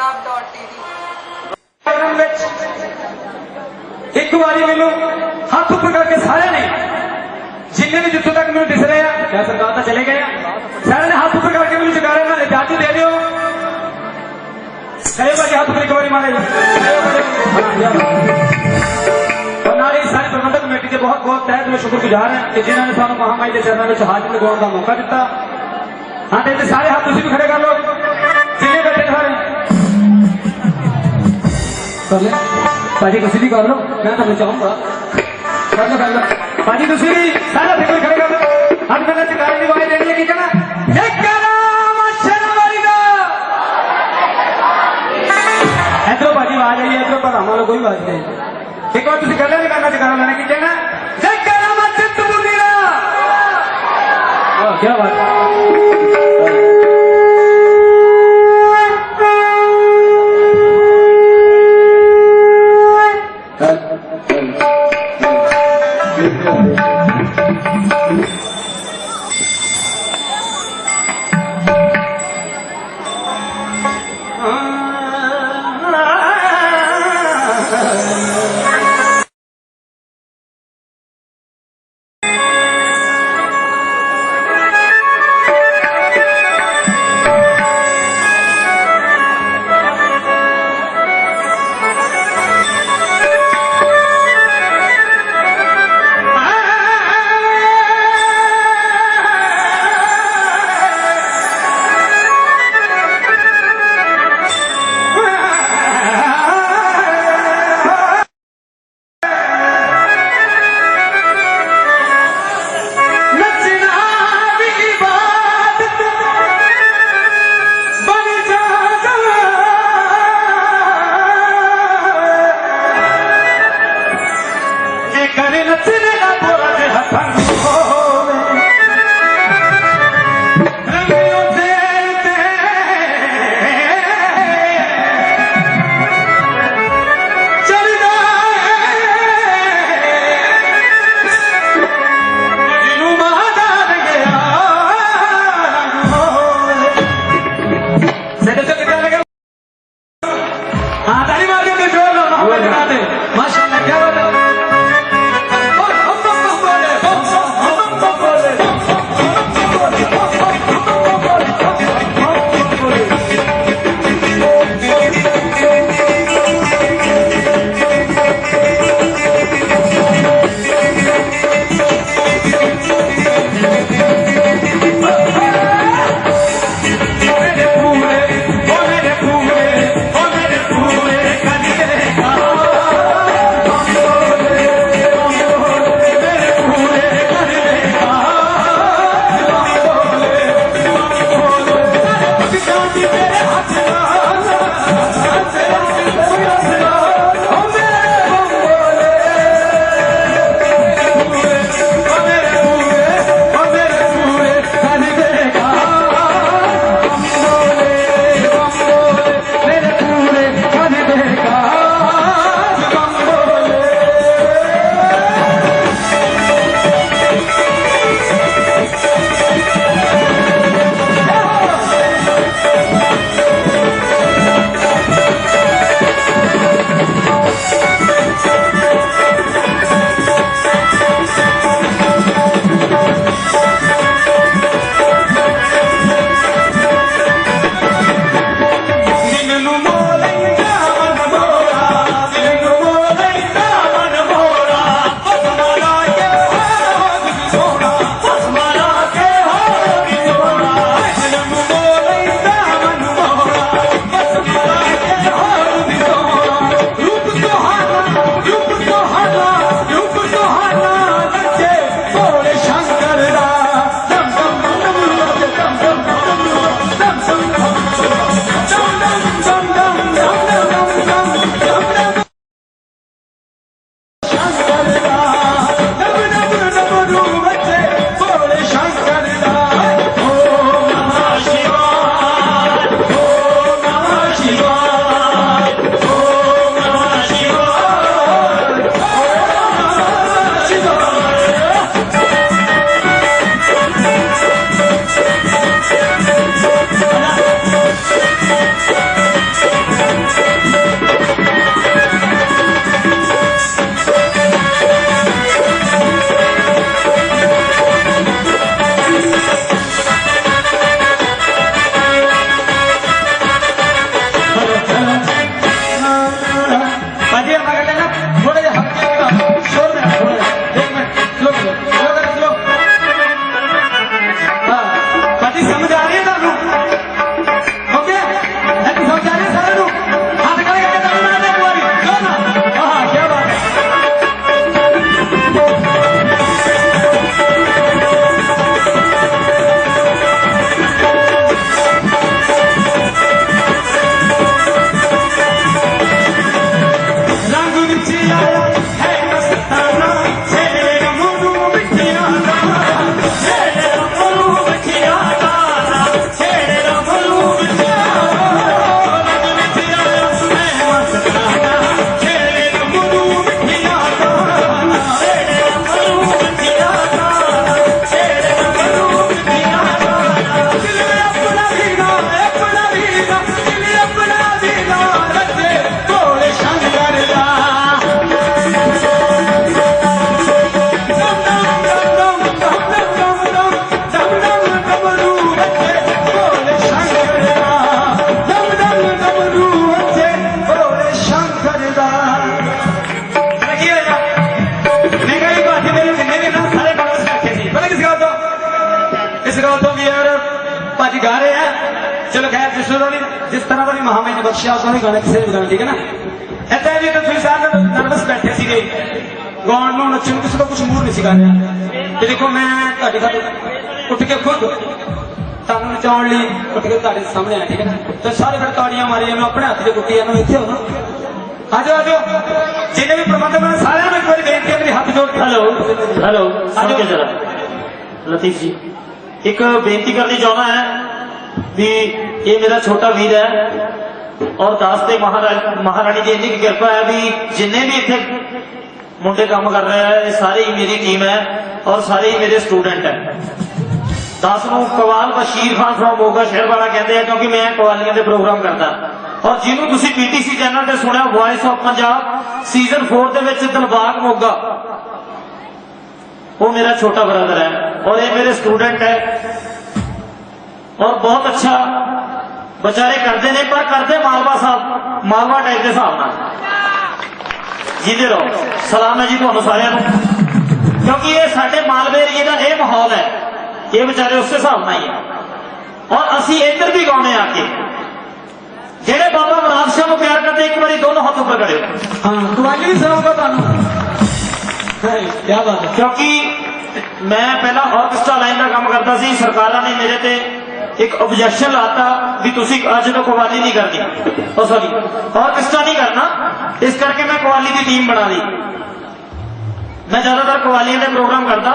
www.tehlkapunjab.tv programme ਵਿੱਚ ਇੱਕ ਵਾਰੀ ਮੈਨੂੰ ਹੱਥ ਉੱਪਰ ਕਰਕੇ ਸਾਰਿਆਂ ਨੇ ਜਿੰਨੇ ਵੀ ਜਿੱਥੋਂ ਤੱਕ ਮੈਨੂੰ ਦਿਸ ਰਹੇ ਆ ਕਿਆ ਸਰਕਾਰ ਤਾਂ ਚਲੇ ਗਏ ਆ ਸਾਰਿਆਂ ਨੇ ਹੱਥ ਉੱਪਰ ਕਰਕੇ ਮੈਨੂੰ ਜਗਾਰੇ ਨਾਲ ਇਜਾਜ਼ਤ ਦੇ ਦਿਓ ਕਹੇ ਬਾਜੀ ਹੱਥ ਉੱਪਰ ਇੱਕ ਵਾਰੀ ਮਾਰੇ ਔਰ ਨਾਲ ਹੀ ਸਾਰੀ ਪ੍ਰਬੰਧਕ ਕਮੇਟੀ ਦੇ ਬਹੁਤ ਬਹੁਤ ਤਹਿ ਦਿਲੋਂ ਸ਼ੁਕਰਗੁਜ਼ਾਰ ਹਾਂ ਕਿ ਜਿਨ੍ਹਾਂ ਨੇ ਸਾਨੂੰ ਮਹਾਮਾਈ ਦੇ ਚਰਨਾਂ ਵਿੱਚ ਹਾਜ਼ਰ ਲਗਾਉਣ ਦਾ ਮੌਕਾ ਦਿੱਤਾ ਹਾਂ ਤੇ ਇੱਥੇ ਸਾਰੇ ਹੱਥ ਤੁਸੀਂ ਵੀ ਖੜੇ ਕਰ ਲਓ तमने पार्टी को सीधी कर लो मैं तमने चाहूंगा कर लो कर लो पार्टी को सीधी सारा देखो खड़े कर लो हम कहना चाह रहे हैं वाई रेडी की कहना एक कहना मच्छर वाली दा ऐतरो पार्टी आ जाइए ऐतरो पर हमारा कोई बात नहीं एक बार तुझे कर लेने Thank you. ਜਿਸ ਦੀ ਜਿਸ ਤਰ੍ਹਾਂ ਦਾ ਵੀ ਮਹਾਮਾਈ ਨੇ ਬਖਸ਼ਿਆ ਉਸ ਹੀ ਗਾਣਾ ਕਿਸੇ ਵੀ ਗਾਣਾ ਠੀਕ ਹੈ ਨਾ? ਇੱਥੇ ਜੀ ਤਾਂ ਤੁਸੀਂ ਸਾਰੇ ਨਰਵਸ ਬੈਠੇ ਸੀਗੇ ਗਾਉਣ ਨੂੰ ਨੱਚਣ ਕਿਸੇ ਦਾ ਕੁਝ ਮੂਡ ਨਹੀਂ ਸੀ ਕਰ ਰਿਹਾ ਤੇ ਦੇਖੋ ਮੈਂ ਤੁਹਾਡੇ ਖਾਤਰ ਉੱਠ ਕੇ ਖੁਦ ਤੁਹਾਨੂੰ ਨਚਾਉਣ ਲਈ ਉੱਠ ਕੇ ਤੁਹਾਡੇ ਸਾਹਮਣੇ ਆਇਆ ਠੀਕ ਹੈ ਨਾ ਤੇ ਸਾਰੇ ਫਿਰ ਤਾੜੀਆਂ ਮਾਰੀ ਜਾਂਦੇ ਆਪਣੇ ਹੱਥ 'ਚ ਕੁੱਟੀ ਜਾਂਦੇ ਇੱਥੇ ਹੋ ਨਾ ਆਜੋ ਆਜੋ ਜਿੰਨੇ ਵੀ ਪ੍ਰਬੰਧਕ ਨੇ ਸਾਰਿਆਂ ਨੂੰ ਇੱਕ ਵਾਰੀ ਬੇਨਤੀ ਹੈ ਮੇਰੇ ਹੱਥ ਜੋੜ ਕੇ ਹੈਲੋ ਹੈਲੋ ਸੁਣ ਕੇ ਜਰਾ ਲਤੀਫ ਜੀ ਇੱਕ ਬੇਨਤੀ ਕਰਨੀ ਚਾਹੁੰਦਾ ਹੈ ਵੀ ਇਹ ਮੇਰਾ ਛੋਟਾ ਵੀਰ ਹੈ। ਔਰ ਦਾਸ ਤੇ ਮਹਾਰਾਣੀ ਦੀ ਇੰਨੀ ਕਿਰਪਾ ਹੈ ਵੀ ਜਿੰਨੇ ਵੀ ਇੱਥੇ ਮੁੰਡੇ ਕੰਮ ਕਰ ਰਹੇ ਹੈ, ਇਹ ਸਾਰੇ ਹੀ ਮੇਰੀ ਟੀਮ ਹੈ ਔਰ ਸਾਰੇ ਹੀ ਮੇਰੇ ਸਟੂਡੈਂਟ ਹੈ। ਦਾਸ ਨੂੰ ਕਵਾਲ ਬਸ਼ੀਰ ਖਾਨ ਫਰੋਮ ਮੋਗਾ ਸ਼ਹਿਰ ਵਾਲਾ ਕਹਿੰਦੇ ਆ ਕਿਉਂਕਿ ਮੈਂ ਕਵਾਲੀਆਂ ਦੇ ਪ੍ਰੋਗਰਾਮ ਕਰਦਾ। ਔਰ ਜਿਹਨੂੰ ਤੁਸੀਂ ਪੀਟੀਸੀ ਚੈਨਲ ਤੇ ਸੁਣਿਆ ਵੌਇਸ ਆਫ ਪੰਜਾਬ ਸੀਜ਼ਨ 4 ਦੇ ਵਿੱਚ ਦਿਲਬਾਗ ਮੋਗਾ। ਉਹ ਮੇਰਾ ਛੋਟਾ ਬ੍ਰਦਰ ਹੈ ਔਰ ਇਹ ਮੇਰੇ ਸਟੂਡੈਂਟ ਹੈ। اور بہت اچھا بچارے کرتے نہیں پر کرتے مالوا صاحب مالوا ٹائپ کے حساب جی رہو۔ سلام ہے جی تمہوں سارے کیونکہ یہ سارے مالوے ایریے کا یہ ماحول ہے یہ بچارے اس حساب میں ہی ہے۔ اور اسی ادھر بھی گاؤنے آ کے جہے بابا مراد شاہ کو پیار کرتے ایک بار دونوں ہاتھوں پر کرے ہاں، کیونکہ میں پہلا آرکسٹرا لائن کا کام کرتا سی سرکار نے میرے تے ਤੇ ਇੱਕ ਆਬਜੈਕਸ਼ਨ ਲਾਤਾ ਵੀ ਤੁਸੀਂ ਅੱਜ ਤੋਂ ਕਵਾਲੀ ਨਹੀਂ ਕਰਨੀ ਉਹ ਸੌਰੀ ਆਰਕੈਸਟਰਾ ਨਹੀਂ ਕਰਨਾ? ਇਸ ਕਰਕੇ ਮੈਂ ਕਵਾਲੀ ਦੀ ਟੀਮ ਬਣਾ ਲਈ। ਮੈਂ ਜ਼ਿਆਦਾਤਰ ਕਵਾਲੀਆਂ ਦੇ ਪ੍ਰੋਗਰਾਮ ਕਰਦਾ।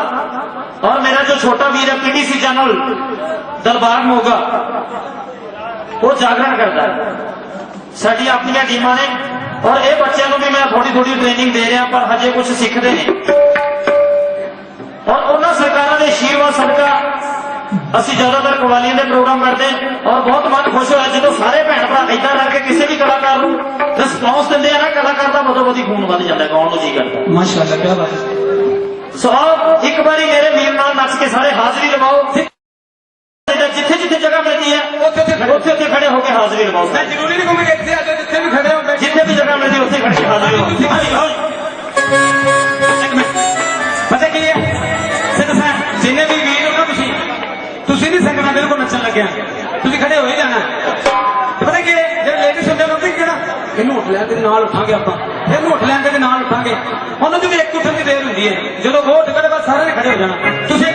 ਔਰ ਮੇਰਾ ਜੋ ਛੋਟਾ ਵੀਰ ਹੈ ਪੀਟੀਸੀ ਚੈਨਲ ਦਰਬਾਰ ਮੋਗਾ, ਉਹ ਜਾਗਰਣ ਕਰਦਾ ਹੈ। ਸਾਡੀਆਂ ਆਪਣੀਆਂ ਟੀਮਾਂ ਨੇ। ਔਰ ਇਹ ਬੱਚਿਆਂ ਨੂੰ ਵੀ ਮੈਂ ਥੋੜੀ ਥੋੜੀ ਟ੍ਰੇਨਿੰਗ ਦੇ ਰਿਹਾ, ਪਰ ਹਜੇ ਕੁਝ ਸਿੱਖਦੇ ਨੇ। ਔਰ ਉਹਨਾਂ ਸਰਕਾਰਾਂ ਦੇ ਆਸ਼ੀਰਵਾਦ ਸਦਕਾ ਅਸੀਂ ਜ਼ਿਆਦਾਤਰ ਕਵਾਲੀਆਂ ਦੇ ਪ੍ਰੋਗਰਾਮ ਕਰਦੇ ਔਰ ਬਹੁਤ ਮਨ ਖੁਸ਼ ਹੋਇਆ ਜਦੋਂ ਸਾਰੇ ਭੈਣ ਭਰਾ ਇਦਾਂ ਕਰਕੇ ਕਿਸੇ ਵੀ ਕਲਾਕਾਰ ਨੂੰ ਰਿਸਪੌਂਸ ਦਿੰਦੇ ਆ ਨਾ ਕਲਾਕਾਰ ਦਾ ਬਦੋ ਬਦੀ ਖੂਨ ਵੱਧ ਜਾਂਦਾ ਗਾਉਣ ਨੂੰ ਜੀ ਕਰਦਾ। ਮਾਸ਼ਾਅੱਲਾ ਕੀ ਬਾਤ ਹੈ। ਸੋ ਇੱਕ ਵਾਰੀ ਮੇਰੇ ਵੀਰ ਨਾਲ ਨੱਚ ਕੇ ਸਾਰੇ ਹਾਜ਼ਰੀ ਲਵਾਓ ਜਿੱਥੇ ਜਿੱਥੇ ਜਗ੍ਹਾ ਮਿਲਦੀ ਹੈ ਉੱਥੇ ਉੱਥੇ ਖੜੋ ਉੱਥੇ ਉੱਥੇ ਖੜੇ ਹੋ ਕੇ ਹਾਜ਼ਰੀ ਲਵਾਓ ਮੈਂ ਜ਼ਰੂਰੀ ਨਹੀਂ ਕਹੂੰਗਾ ਕਿ ਇੱਥੇ ਆ ਜਾਓ ਜਿੱਥੇ ਵੀ ਖੜੇ ਹੋ ਜਿੱਥੇ ਵੀ ਜਗ੍ਹਾ ਮਿਲਦੀ ਉੱਥੇ ਖੜੇ ਹਾਜ਼ਰੀ ਲਵਾਓ ਮੇਰੇ ਕੋਲ ਨੱਚਣ ਲੱਗਿਆ। ਤੁਸੀਂ ਖੜੇ ਹੋਏ ਜਾਣਾ। ਪਤਾ ਕੀ ਜਿਹੜੇ ਲੇਡੀਜ਼ ਹੁੰਦੇ ਉਹਨਾਂ ਨੂੰ ਕਿਹੜਾ? ਇਹਨੂੰ ਉੱਠ ਲੈਣ ਦੇ ਨਾਲ ਉੱਠਾਂਗੇ ਆਪਾਂ। ਇਹਨੂੰ ਉੱਠ ਲੈਣ ਦੇ ਨਾਲ ਉੱਠਾਂਗੇ। ਉਹਨਾਂ ਦੀ ਵੀ ਇੱਕ ਉੱਠਣ ਦੀ ਦੇਰ ਹੁੰਦੀ ਹੈ। ਜਦੋਂ ਉਹ ਉੱਠ ਖੜੇ ਬਸ ਸਾਰਿਆਂ ਨੇ ਖੜੇ ਹੋ ਜਾਣਾ। ਤੁਸੀਂ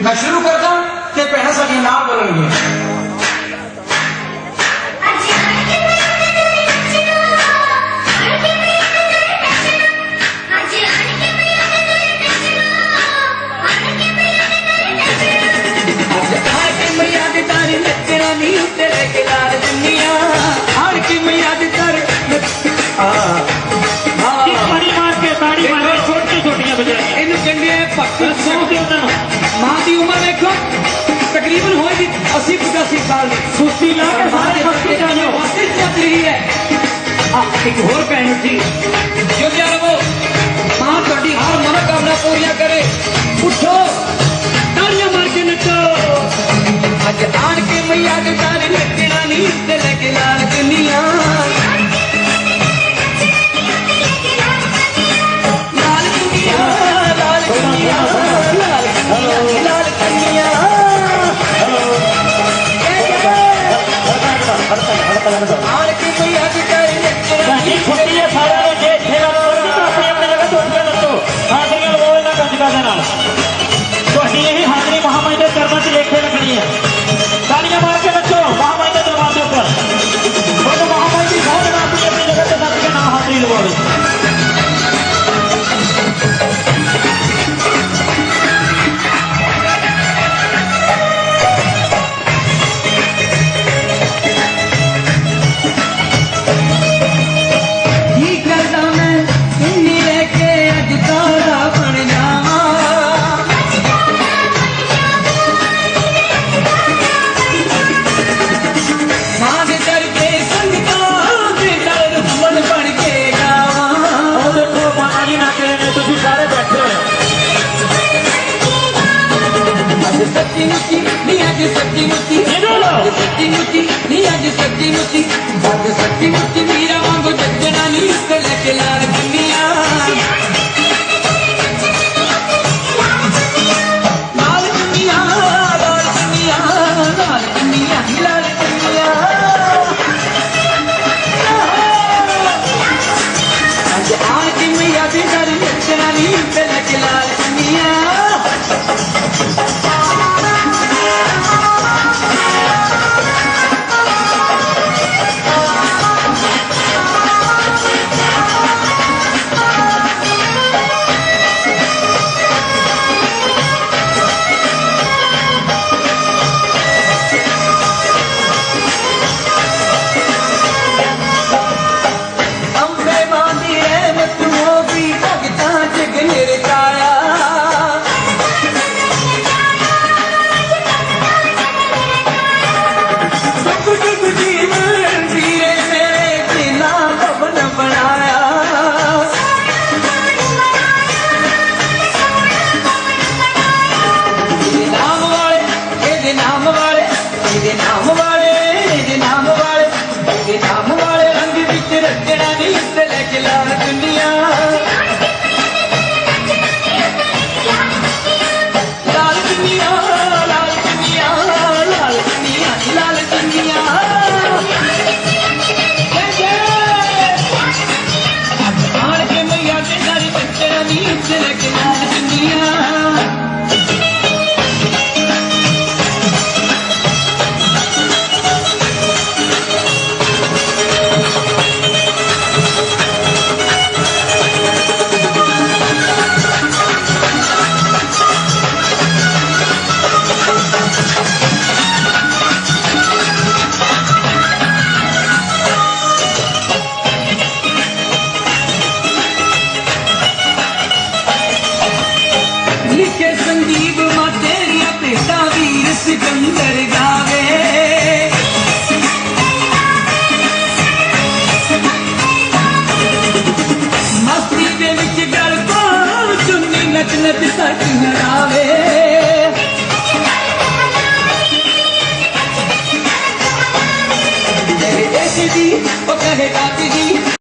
میں شروع کرتا ہوں کہ پہنے سکیں نہ بولیں گے۔ ہفتے جانے چل رہی ہے؟ ایک ہوا بھائی تھی جو ہر منوکام پوریا کرے۔ پوچھو مرکز نکلو کے Sakti, Sakti, Sakti, Sakti.